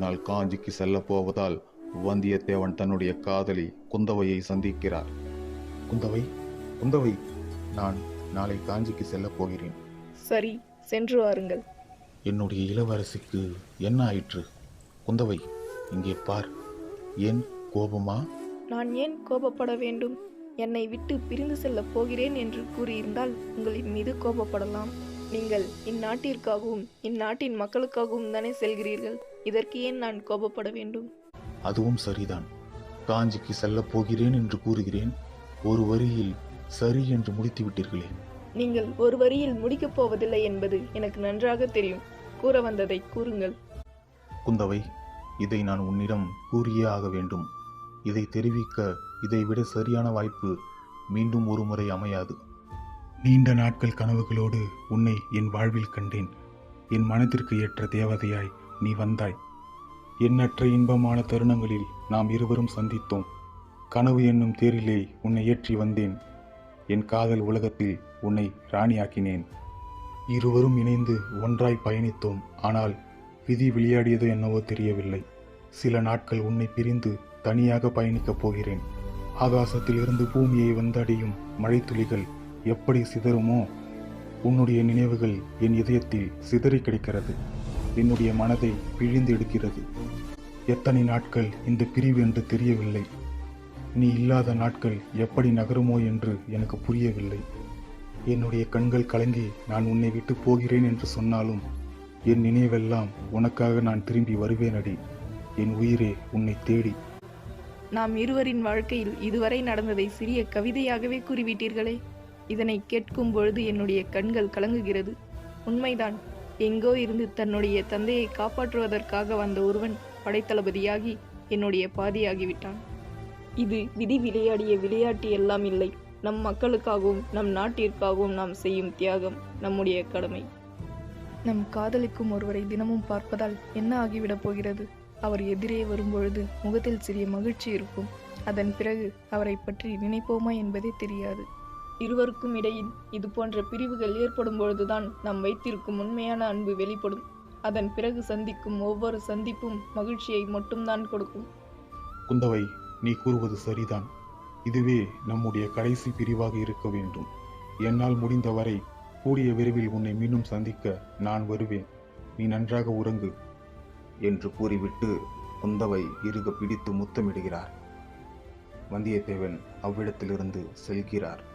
நாள் காஞ்சிக்கு செல்லப் போவதால் வந்தியத்தேவன் தன்னுடைய காதலி குந்தவையை சந்திக்கிறார். குந்தவை குந்தவை நான் நாளை காஞ்சிக்கு செல்லப் போகிறேன். சரி சென்று வாருங்கள். என்னுடைய இளவரசிக்கு என்ன ஆயிற்று? குந்தவை இங்கே பார். ஏன் கோபமா? நான் ஏன் கோபப்பட வேண்டும்? என்னை விட்டு பிரிந்து செல்லப் போகிறேன் என்று கூறியிருந்தால் உங்களின் மீது கோபப்படலாம். நீங்கள் இந்நாட்டிற்காகவும் இந்நாட்டின் மக்களுக்காகவும் தானே செல்கிறீர்கள்? இதற்கு ஏன் நான் கோபப்பட வேண்டும்? அதுவும் சரிதான். காஞ்சிக்கு செல்லப் போகிறேன் என்று கூறுகிறேன். ஒரு வரியில் சரி என்று முடித்து விட்டீர்களே நீங்கள் ஒரு வரியில் முடிக்கப் போவதில்லை என்பது எனக்கு நன்றாக தெரியும். கூற வந்ததை கூறுங்கள். குந்தவை இதை நான் உன்னிடம் கூறியே ஆக வேண்டும். இதை தெரிவிக்க இதைவிட சரியான வாய்ப்பு மீண்டும் ஒரு முறை அமையாது. நீண்ட நாட்கள் கனவுகளோடு உன்னை என் வாழ்வில் கண்டேன். என் மனதிற்கு ஏற்ற தேவதையாய் நீ வந்தாய். எண்ணற்ற இன்பமான தருணங்களில் நாம் இருவரும் சந்தித்தோம். கனவு என்னும் தேரிலே உன்னை ஏற்றி வந்தேன். என் காதல் உலகத்தில் உன்னை ராணியாக்கினேன். இருவரும் இணைந்து ஒன்றாய் பயணித்தோம். ஆனால் விதி விளையாடியது என்னவோ தெரியவில்லை. சில நாட்கள் உன்னை பிரிந்து தனியாக பயணிக்கப் போகிறேன். ஆகாசத்திலிருந்து பூமியை வந்தடையும் மழைத்துளிகள் எப்படி சிதறுமோ உன்னுடைய நினைவுகள் என் இதயத்தில் சிதறி கிடைக்கிறது. என்னுடைய மனதை பிழிந்து எடுக்கிறது. எத்தனை நாட்கள் இந்த பிரிவு என்று தெரியவில்லை. நீ இல்லாத நாட்கள் எப்படி நகருமோ என்று எனக்கு புரியவில்லை. என்னுடைய கண்கள் கலங்கி நான் உன்னை விட்டு போகிறேன் என்று சொன்னாலும் என் நினைவெல்லாம் உனக்காக நான் திரும்பி வருவேனடி. என் உயிரே உன்னை தேடி. நாம் இருவரின் வாழ்க்கையில் இதுவரை நடந்ததை சிறிய கவிதையாகவே கூறிவிட்டீர்களே. இதனை கேட்கும் பொழுது என்னுடைய கண்கள் கலங்குகிறது. உண்மைதான். எங்கோ இருந்து தன்னுடைய தந்தையை காப்பாற்றுவதற்காக வந்த ஒருவன் படைத்தளபதியாகி என்னுடைய பாதியாகிவிட்டான். இது விதி விளையாடிய விளையாட்டு எல்லாம் இல்லை. நம் மக்களுக்காகவும் நம் நாட்டிற்காகவும் நாம் செய்யும் தியாகம் நம்முடைய கடமை. நம் காதலிக்கும் ஒருவரை தினமும் பார்ப்பதால் என்ன ஆகிவிடப் போகிறது? அவர் எதிரே வரும்பொழுது முகத்தில் சிறிய மகிழ்ச்சி இருக்கும். அதன் பிறகு அவரை பற்றி நினைப்போமா என்பதே தெரியாது. இருவருக்கும் இடையில் இது போன்ற பிரிவுகள் ஏற்படும் பொழுதுதான் நாம் வைத்திருக்கும் உண்மையான அன்பு வெளிப்படும். அதன் பிறகு சந்திக்கும் ஒவ்வொரு சந்திப்பும் மகிழ்ச்சியை மட்டும்தான் கொடுக்கும். குந்தவை நீ கூறுவது சரிதான். இதுவே நம்முடைய கடைசி பிரிவாக இருக்க வேண்டும். என்னால் முடிந்தவரை கூடிய விரைவில் உன்னை மீண்டும் சந்திக்க நான் வருவேன். நீ நன்றாக உறங்கு என்று கூறிவிட்டு குந்தவை இறுக பிடித்து முத்தமிடுகிறார். வந்தியத்தேவன் அவ்விடத்திலிருந்து செல்கிறார்.